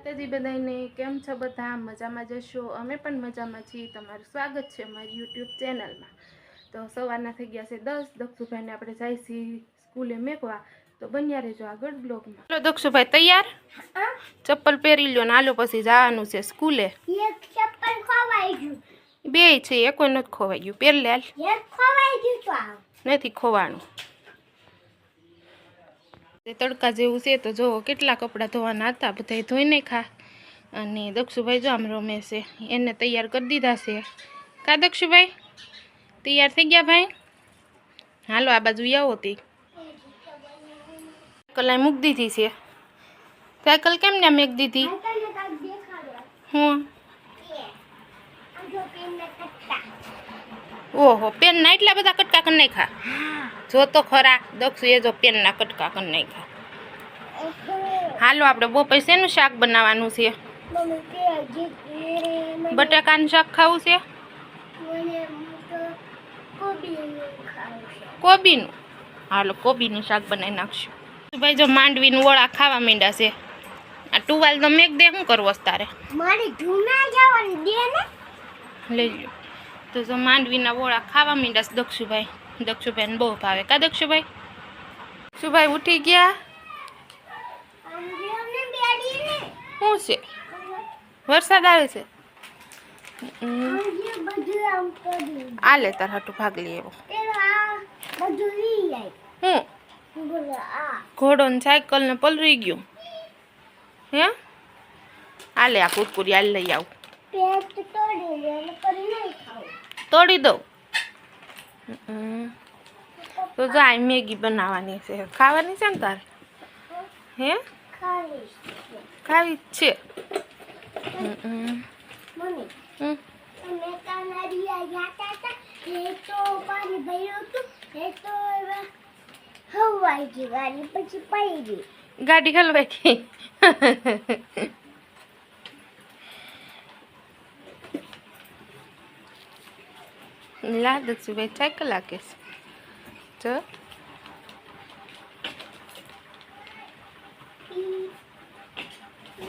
માતાજી બધાને કેમ છો બધા? મજામાં જશો? અમે પણ મજામાં છીએ. તમારું સ્વાગત છે અમારી યુટ્યુબ ચેનલમાં. તો સવારના થઈ ગયા છે દસ. દક્ષુભાઈને આપણે જાય છીએ સ્કૂલે મેકવા. તો બન્યા રહેજો આગળ બ્લોગમાં. ચલો દક્ષુભાઈ તૈયાર? ચપ્પલ પહેરી લ્યો ને આલો પછી જવાનું છે સ્કૂલે. બે છે એ કોઈ નથી ખોવાઈ ગયું. પહેર લે હાલ. એક ખોવાઈ ગયું તો આવ. નથી ખોવાનું. તે તડકા જેવું છે તો જો કેટલા કપડાં ધોવાના હતા બધાય ધોઈને ખા અને દક્ષુભાઈ જો આમ રમે છે એને તૈયાર કરી દીધા છે. કા દક્ષુભાઈ? તૈયાર થઈ ગયા ભાઈ? હાલો આ બાજુ આવો તે. સાયકલ મૂકી દીધી છે. સાયકલ કેમ ને મેક દીધી? હું? ઓહો પેનના એટલા બધા કટકા કરી ખા જો તો ખરા દક્ષુ એ જો પેનના કટકા કરી ખા હાલો આપણે બપોર શેનું શાક બનાવવાનું છે. બટાકાનું શાક ખાવું છે? કોબીનું હાલો કોબીનું શાક બનાવી નાખશું. ભાઈ જો માંડવીનું વળા ખાવા માંડ્યા છે. આ ટુવાલ તો મેં દે શું કરવો તારે મારી જૂના જવાની દે ને. લઈ લો તો જો માંડવીના વોળા ખાવા માંડ્યા છે દક્ષુભાઈ. દક્ષુભાઈને બહુ ભાવે. કા દક્ષુભાઈ? દક્ષુભાઈ ઉઠી ગયા? શું છે? વરસાદ આવે છે? આ લે તાર હાટું ભાગ લઈ એવો. હું? ઘોડો ને સાયકલ ને પલરી ગયું. હે? આ આ કુરકુરી આ લઈ આવું. તોડી દઉં. તો જાય મેગી બનાવવાની છે. ખાવાની છે ને તારે? હે? ખાવી છે. ગાડી હલવાઈ હમ. અમે કાનાડિયા ગયા હતા એ તો પાણી ભર્યું હતું એ તો હવે હવાઈ ગઈ ગાડી પછી પડી ગઈ ગાડી હલવાઈ ગઈ લા દક્ષુભાઈ સાયકલ છે જો